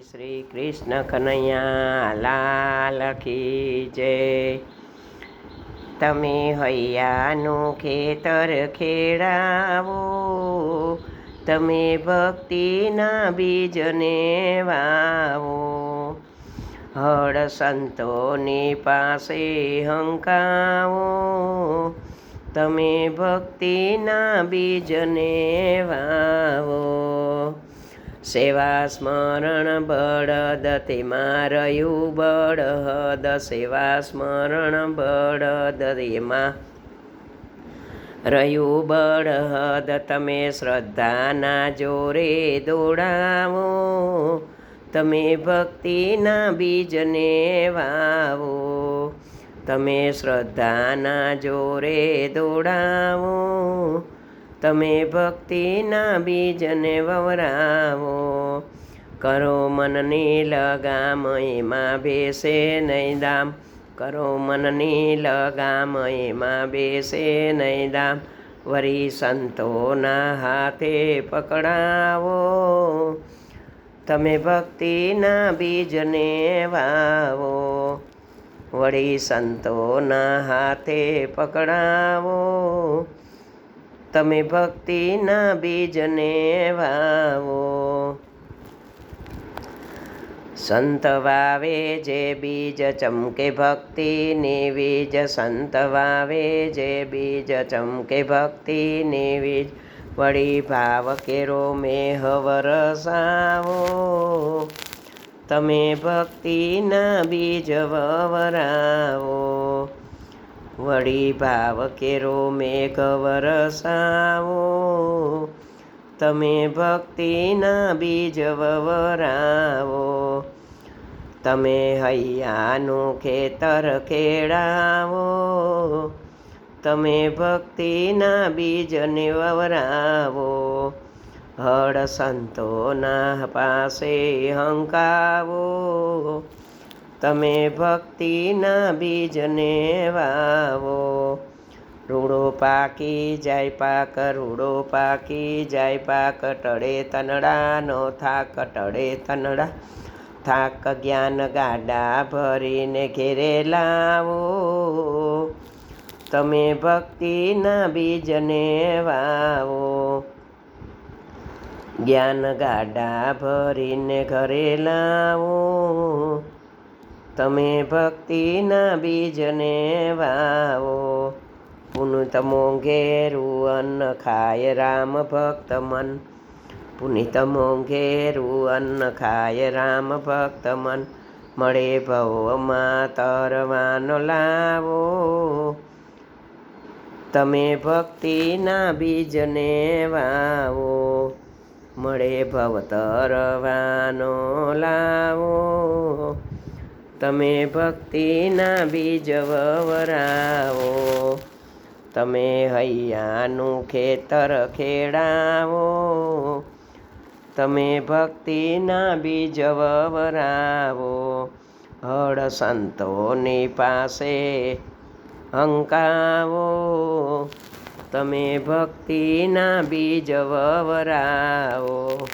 શ્રી કૃષ્ણ કનૈયા, લાલ કી જય. તમે હૈયાનું ખેતર ખેડાવો, તમે ભક્તિના બીજને વાવો. હળ સંતોની પાસે હંકાવો, તમે ભક્તિના બીજને વાવો. સેવા સ્મરણ બળદ તેમાં રહ્યું બળદ સેવા સ્મરણ બળદ એમાં રહ્યું બળહદ તમે શ્રદ્ધાના જોરે દોડાવો, તમે ભક્તિના બીજને વાવો, તમે શ્રદ્ધાના જોરે દોડાવો તમે ભક્તિના બીજને વવરાવો. કરો મનની લગામ, એમાં બેસે નહીં દામ. કરો મનની લગામ, એમાં બેસે નહીં દામ. વરી સંતોના હાથે પકડાવો. તમે ભક્તિના બીજને વાવો. વળી સંતોના હાથે પકડાવો. તમે ભક્તિના બીજને વાવો સંત વાવે જે બીજ ચમકે ભક્તિની બીજ સંત વાવે જે બીજ ચમકે ભક્તિની બીજ વળી ભાવ કેરો મેહ વરસાવો તમે ભક્તિના બીજ વવરાવો વળી ભાવ કેરો મેઘ વરસાવો તમે ભક્તિના બીજ વવરાવો. તમે હૈયાનું ખેતર ખેડાવો. તમે ભક્તિના બીજને વવરાવો. હળ સંતોના પાસે હંકાવો. તમે ભક્તિના બીજને વાવો. રૂડો પાકી જાય પાક, રૂડો પાકી જાય પાક, ટળે તનડાનો થાક, ટળે તનડા થાક, જ્ઞાન ગાડા ભરીને ઘેરે લાવો. તમે ભક્તિના બીજને વાવો. જ્ઞાન ગાડા ભરીને ઘરે લાવો. તમે ભક્તિના બીજને વાવો. પુનિત ઘેરું અન્ન ખાય રામ ભક્ત મન. પુનિતમો ઘેરું અન્ન ખાય રામ ભક્ત મન. મળે ભવમાં તરવાનો લાવો. તમે ભક્તિના બીજને વાવો. મળે ભવ તરવાનો લાવો. તમે ભક્તિના બીજ વવરાવો. તમે હૈયાનું ખેતર ખેડાવો. તમે ભક્તિના બીજ વવરાવો. હળ સંતોની પાસે હંકાવો. તમે ભક્તિના બીજ વવરાવો.